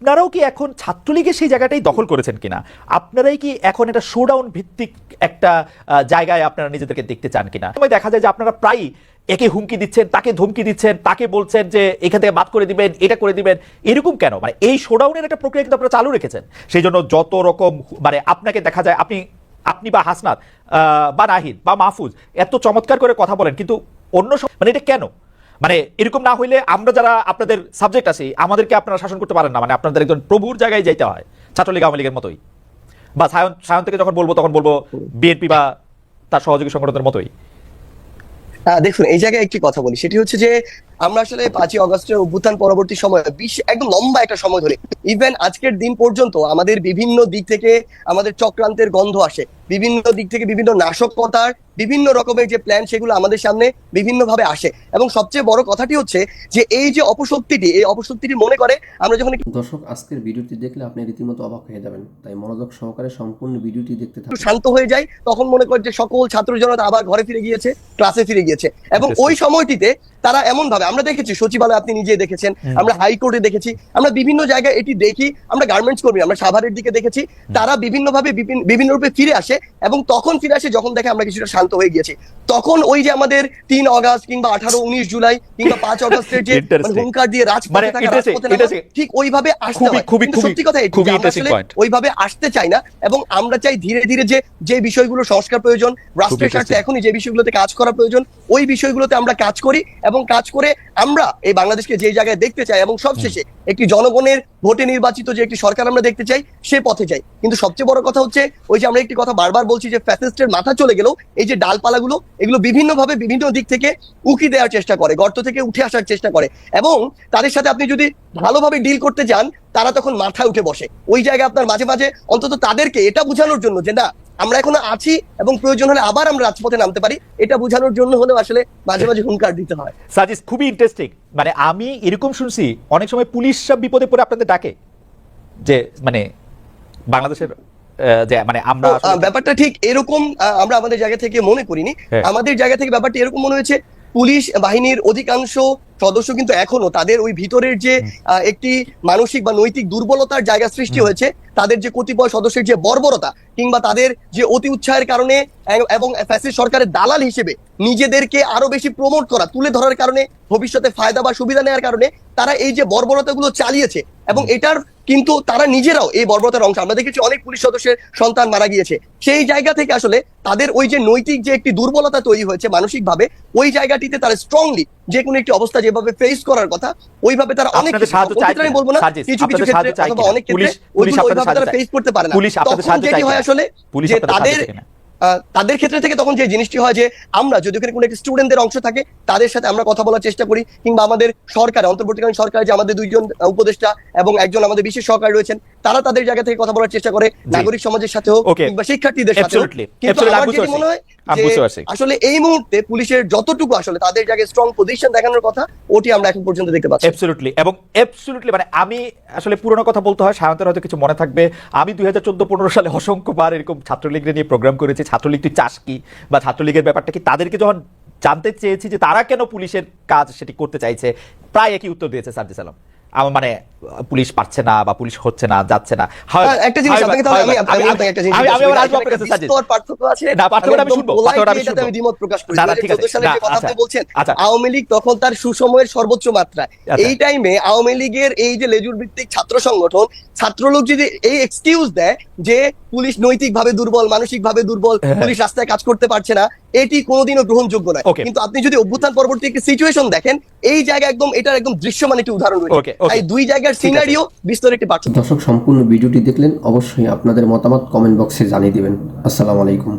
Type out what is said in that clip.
আপনারাও কি এখন ছাত্রলীগের সেই জায়গাটাই দখল করেছেন কিনা? আপনারাই কি এখন এটা শোডাউন ভিত্তিক একটা জায়গায় আপনারা নিজেদেরকে দেখতে চান কিনা? দেখা যায় যে আপনারা প্রায়ই একে হুমকি দিচ্ছেন, তাকে ধমকি দিচ্ছেন, তাকে বলছেন যে এখান থেকে বাদ করে দিবেন, এটা করে দিবেন। এরকম কেন? মানে এই শোডাউনের একটা প্রক্রিয়া কিন্তু আপনারা চালু রেখেছেন। সেই জন্য যত রকম মানে আপনাকে দেখা যায় আপনি আপনি বা হাসনাত বা নাহিদ বা মাহফুজ, এত চমৎকার করে কথা বলেন, কিন্তু অন্য মানে এটা কেন? মানে এরকম না হইলে আমরা যারা আপনাদের সাবজেক্ট আছি, আমাদেরকে আপনারা শাসন করতে পারেন না। মানে আপনাদের একজন প্রভুর জায়গায় যাইতে হয়, ছাত্রলীগ, আওয়ামী লীগের মতোই। বা সায়ন সায়ন থেকে যখন বলব, তখন বলব বিএনপি বা তার সহযোগী সংগঠনের মতোই। দেখুন, এই জায়গায় একটি কথা বলি। সেটি হচ্ছে যে আমরা আসলে পাঁচই অগস্টের অভ্যুত্থান পরবর্তী সময় বিশ একদম লম্বা একটা সময় ধরে ইভেন আজকের দিন পর্যন্ত আমাদের বিভিন্ন দিক থেকে আমাদের চক্রান্তের গন্ধ আসে। বিভিন্ন দিক থেকে বিভিন্ন নাশকতার বিভিন্ন রকমের যে প্ল্যান সেগুলো আমাদের সামনে বিভিন্ন ভাবে আসে। এবং সবচেয়ে বড় কথাটি হচ্ছে যে এই যে অপশক্তিটি এই অপশক্তিটি মনে করে আমরা যখন দর্শক আজকের ভিডিওটি দেখলে আপনি রীতিমতো অবাক হয়ে যাবেন। তাই মনোযোগ সহকারে সম্পূর্ণ ভিডিওটি দেখতে থাকুন। শান্ত হয়ে যায় তখন মনে করে যে সকল ছাত্র জনতা আবার ঘরে ফিরে গিয়েছে ক্লাসে ফিরে গিয়েছে। এবং ওই সময়টিতে তারা এমন ভাবে আমরা দেখেছি সচিবালয় আপনি নিজে দেখেছেন আমরা হাইকোর্টে দেখেছি আমরা বিভিন্ন জায়গায় এটি দেখি আমরা গার্মেন্টস কর্মী আমরা সাভারের দিকে দেখেছি তারা বিভিন্ন ভাবে বিভিন্ন রূপে ফিরে আসে এবং তখন ফিরে আসে যখন দেখে আমরা কিছুটা শান্ত হয়ে গিয়েছি। তখন ওই যে আমাদের তিন অগাস্ট কিংবা আঠারো উনিশ জুলাই কিংবা পাঁচ অগস্টের যে মানে হুঙ্কার দিয়ে মানে রাজপথে থাকা রাজপথে ঠিক ওইভাবে আসতে হয়। সত্যি কথা ওইভাবে আসতে চাই না এবং আমরা চাই ধীরে ধীরে যে যে বিষয়গুলো সংস্কার প্রয়োজন রাষ্ট্রের স্বার্থে এখনই যে বিষয়গুলোতে কাজ করা প্রয়োজন ওই বিষয়গুলোতে আমরা কাজ করি এবং কাজ করে আমরা এই বাংলাদেশকে যে জায়গায় দেখতে চাই এবং সবশেষে একটি জনগণের ভোটে নির্বাচিত যে একটি সরকার আমরা দেখতে চাই সে পথে চাই কিন্তু সবচেয়ে বড় কথা হচ্ছে ওই যে আমরা একটি কথা বারবার বলছি যে ফ্যাসিস্টের মাথা চলে গেলেও এই যে ডালপালাগুলো এগুলো বিভিন্নভাবে বিভিন্ন দিক থেকে উকি দেওয়ার চেষ্টা করে গর্ত থেকে উঠে আসার চেষ্টা করে এবং তাদের সাথে আপনি যদি ভালোভাবে ডিল করতে যান তারা তখন মাথায় উঠে বসে। ওই জায়গায় আপনার মাঝে মাঝে অন্তত তাদেরকে এটা বোঝানোর জন্য যে না আমরা এখন আছি এবং প্রয়োজন হলে আবার আমরা রাজপথে নামতে পারি। এটা বোঝানোর জন্য হলে আসলে মাঝে মাঝে হুঙ্কার দিতে হয়। সাজিস খুবই ইন্টারেস্টিং মানে আমি এরকম শুনছি অনেক সময় পুলিশ সব বিপদে পড়ে আপনাদের ডাকে। যে মানে বাংলাদেশের যে মানে আমরা ব্যাপারটা ঠিক এরকম আমরা আমাদের জায়গা থেকে মনে করিনি। হ্যাঁ। আমাদের জায়গা থেকে ব্যাপারটা এরকম মনে হয়েছে পুলিশ বাহিনীর অধিকাংশ সদস্য কিন্তু এখনও তাদের ওই ভিতরের যে একটি মানসিক বা নৈতিক দুর্বলতার জায়গা সৃষ্টি হয়েছে তাদের যে কতিপয় সদস্যের যে বর্বরতা কিংবা তাদের যে অতি উৎসাহের কারণে এবং ফ্যাসিস্ট সরকারের দালাল হিসেবে নিজেদেরকে আরও বেশি প্রমোট করা তুলে ধরার কারণে ভবিষ্যতে ফায়দা বা সুবিধা নেওয়ার কারণে তারা এই যে বর্বরতাগুলো চালিয়েছে এবং এটার কিন্তু তারা নিজেরাও এই বর্বরতার অংশ। আমরা দেখেছি অনেক পুলিশ সদস্যের সন্তান মারা গিয়েছে। সেই জায়গা থেকে আসলে তাদের ওই যে নৈতিক যে একটি দুর্বলতা তৈরি হয়েছে মানসিকভাবে ওই জায়গাটিতে তারা স্ট্রংলি যে কোনো একটি অবস্থা যেভাবে ফেস করার কথা ওইভাবে তারা অনেক আমি বলব না কিছু কিছু ক্ষেত্রে? অনেক ক্ষেত্রে ওইভাবে তারা ফেস করতে পারে না। তখন যেটি হয় আসলে যে তাদের তাদের ক্ষেত্রে থেকে তখন যে জিনিসটি হয় যে আমরা যদি ওখানে কোনো একটি স্টুডেন্টদের অংশ থাকে তাদের সাথে আমরা কথা বলার চেষ্টা করি কিংবা আমাদের সরকার অন্তর্বর্তীকালীন সরকার যে আমাদের দুইজন উপদেষ্টা এবং একজন আমাদের বিশেষ সহকারী রয়েছেন তারা তাদের জায়গা থেকে কথা বলার চেষ্টা করে নাগরিক সমাজের সাথে হোক কিংবা শিক্ষার্থীদের সাথে হোক। কিন্তু আমার যেটি মনে হয়। আসলে এই মুহূর্তে পুলিশের যতটুকু আসলে তাদের জায়গায় স্ট্রং পজিশন দেখানোর কথা ওটি আমরা এখন পর্যন্ত দেখতে পাচ্ছি। অ্যাবসলিউটলি এবং অ্যাবসলিউটলি মানে আমি আসলে পুরোনো কথা বলতে হয় সায়ন্তের হয়তো কিছু মনে থাকবে। আমি দুই হাজার চোদ্দ পনেরো সালে অসংখ্যবার এরকম ছাত্রলীগের নিয়ে প্রোগ্রাম করেছি ছাত্রলীগ তুই চাস কি? বা ছাত্রলীগের ব্যাপারটা কি? তাদেরকে যখন জানতে চেয়েছি যে তারা কেন পুলিশের কাজ সেটি করতে চাইছে, প্রায় একই উত্তর দিয়েছে সার্জিস আলম। আমার মানে পুলিশ পারছে না বা পুলিশ হচ্ছে না যাচ্ছে না হয়- একটা জিনিস আপনাকে তাহলে আমি আপনাকে একটা জিনিস আমি- আমি জিজ্ঞেস আসব আপনার কাছে। বিস্তর পার্থক্য আছে না, পার্থক্যটা আমি শুনব, পার্থক্যটা আমি শুনব। আমি দ্বিমত প্রকাশ করি না, না, 2014 ঠিক আছে। যে কথা আচ্ছা, আপনি বলছেন আচ্ছা। আওয়ামী লীগ তখন তার সুসময়ের সর্বোচ্চ মাত্রায় আচ্ছা। এই টাইমে আওয়ামী লীগের এই যে লেজুর ভিত্তিক ছাত্র সংগঠন ছাত্রলোক যদি এই এক্সকিউজ দেয় যে পুলিশ নৈতিকভাবে দুর্বল মানসিকভাবে দুর্বল হ্যাঁ। পুলিশ রাস্তায় কাজ করতে পারছে না এটি কোনোদিনও গ্রহণযোগ্য নয়। কিন্তু আপনি যদি অভ্যুত্থান পরবর্তী একটি সিচুয়েশন দেখেন এই জায়গা একদম এটার একদম দৃশ্যমান একটি উদাহরণ রয়েছে। তাই এই দুই জায়গার। সিনারিও বিস্তর একটি পার্থক্য দর্শক সম্পূর্ণ ভিডিওটি দেখলেন অবশ্যই আপনাদের মতামত কমেন্ট বক্সে জানিয়ে দিবেন। আসসালামু আলাইকুম।